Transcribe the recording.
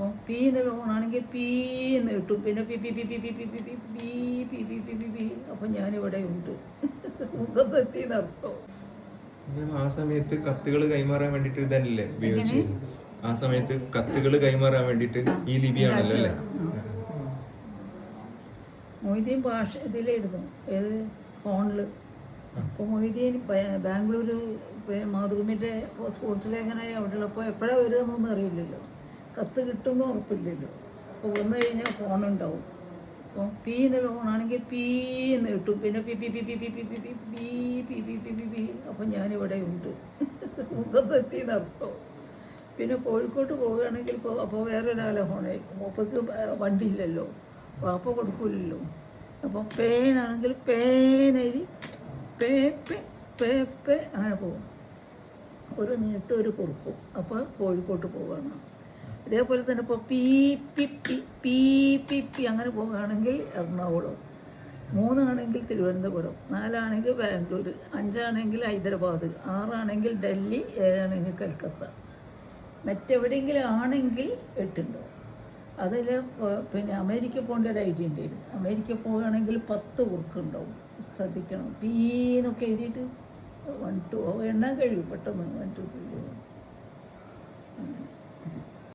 അപ്പോൾ പി എന്നുള്ള ഓണാണെങ്കിൽ പീ എന്ന് കിട്ടും പിന്നെ P P P P P P P P P P P P P P അപ്പം ഞാനിവിടെ ഉണ്ട് മുഖത്തെത്തി നടത്തും ആ സമയത്ത് കത്തുകൾ കൈമാറാൻ വേണ്ടിട്ട് ഇതല്ലേ ഉപയോഗിച്ചു ആ സമയത്ത് കത്തുകൾ കൈമാറാൻ വേണ്ടിട്ട് ഈ ലിപിയാണല്ലോ അല്ലേ മൊയ്തീൻ ഭാഷ ഇതിലെഴുതും ഏത് ഫോണിൽ അപ്പോൾ മൊയ്തീൻ ബാംഗ്ലൂർ മാതൃഭൂമിന്റെ സ്പോർട്സ് ലേഖനായി അവിടെ ഉള്ളപ്പോൾ എപ്പോഴാണ് വരുന്നൊന്നും അറിയില്ലല്ലോ കത്ത് കിട്ടുമെന്ന് ഉറപ്പില്ലല്ലോ അപ്പോൾ വന്നു കഴിഞ്ഞാൽ ഫോണുണ്ടാവും അപ്പോൾ പി എന്ന ഫോണാണെങ്കിൽ പീ എന്ന് കിട്ടും പിന്നെ P P P P P P P P P P P P P P അപ്പം ഞാനിവിടെ ഉണ്ട് മുഖത്തെത്തി നടത്തും പിന്നെ കോഴിക്കോട്ട് പോവുകയാണെങ്കിൽ ഇപ്പോൾ അപ്പോൾ വേറൊരാളെ ഫോണേ വണ്ടി വണ്ടിയില്ലല്ലോ വാപ്പ കൊടുക്കില്ലല്ലോ അപ്പം പേനാണെങ്കിൽ പേനെഴുതി പേ പേ പേ പേ അങ്ങനെ പോകും ഒരു നീട്ടും ഒരു കുറുക്കും അപ്പോൾ കോഴിക്കോട്ട് പോവുകയാണ് ഇതേപോലെ തന്നെ ഇപ്പോൾ P P P P P P അങ്ങനെ പോവുകയാണെങ്കിൽ എറണാകുളം മൂന്നാണെങ്കിൽ തിരുവനന്തപുരം നാലാണെങ്കിൽ ബാംഗ്ലൂർ അഞ്ചാണെങ്കിൽ ഹൈദരാബാദ് ആറാണെങ്കിൽ ഡൽഹി ഏഴാണെങ്കിൽ കൽക്കത്ത. മറ്റെവിടെയെങ്കിലും ആണെങ്കിൽ എട്ടുണ്ടാവും അതിൽ പിന്നെ അമേരിക്ക പോകേണ്ട ഒരു ഐഡിയ ഉണ്ടായിരുന്നു അമേരിക്ക പോവുകയാണെങ്കിൽ പത്ത് കുറുക്കുണ്ടാവും. ശ്രദ്ധിക്കണം. പീന്നൊക്കെ എഴുതിയിട്ട് വൺ ടു എണ്ണാൻ കഴിയും. പെട്ടെന്ന്. One two three